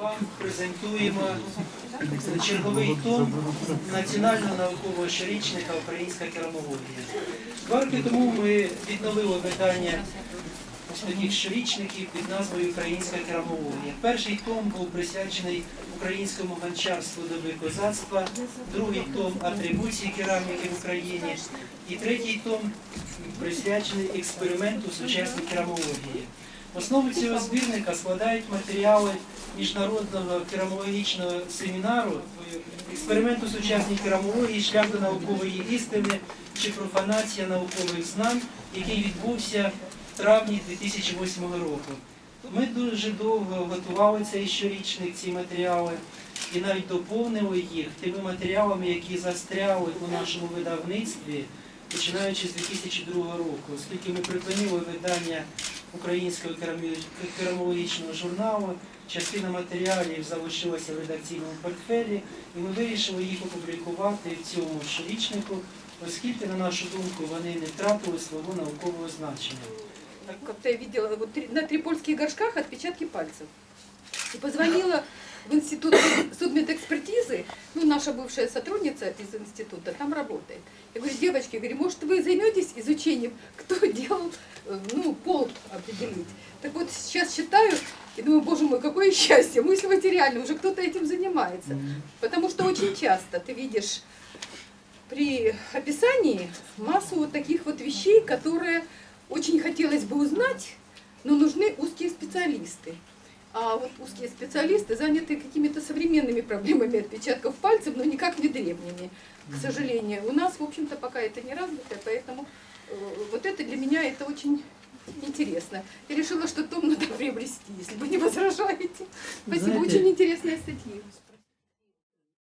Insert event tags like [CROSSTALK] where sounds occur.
вам презентуємо черговий том Національного наукового щорічника Українська керамологія. Два роки тому ми відновили видання таких щорічників під назвою Українська керамологія. Перший том був присвячений українському гончарству доби козацтва, другий том атрибуції кераміки в Україні, і третій том присвячений експерименту сучасної керамології. Основу цього збірника складають матеріали міжнародного керамологічного семінару експерименту сучасній керамології, шлях до наукової істини чи профанація наукових знань, який відбувся в травні 2008 року. Ми дуже довго готували цей щорічник, ці матеріали, і навіть доповнили їх тими матеріалами, які застряли у нашому видавництві, починаючи з 2002 року, оскільки ми припинили видання українського керамі- керамологічного журналу, частина матеріалів залишилася в редакційному портфелі, і ми вирішили їх опублікувати в цьому щорічнику, оскільки, на нашу думку, вони не втратили свого наукового значення. Как-то я видела вот три- на трипольских горшках отпечатки пальцев. И позвонила в институт судмедэкспертизы, ну, наша бывшая сотрудница из института там работает. Я говорю, девочки, говорю, может, вы займетесь изучением, кто делал, [LAUGHS] э, ну, пол определить. Так вот, сейчас читаю и думаю, боже мой, какое [LAUGHS] счастье, мысль материальная, уже кто-то этим занимается. Потому что очень часто ты видишь при описании массу вот таких вот вещей, которые очень хотелось бы узнать, но нужны узкие специалисты. А вот узкие специалисты заняты какими-то современными проблемами отпечатков пальцев, но никак не древними. К сожалению, у нас, в общем-то, пока это не развито, поэтому э, вот это для меня это очень интересно. Я решила, что том надо приобрести, если вы не возражаете. Спасибо, Знаете, очень интересные статьи.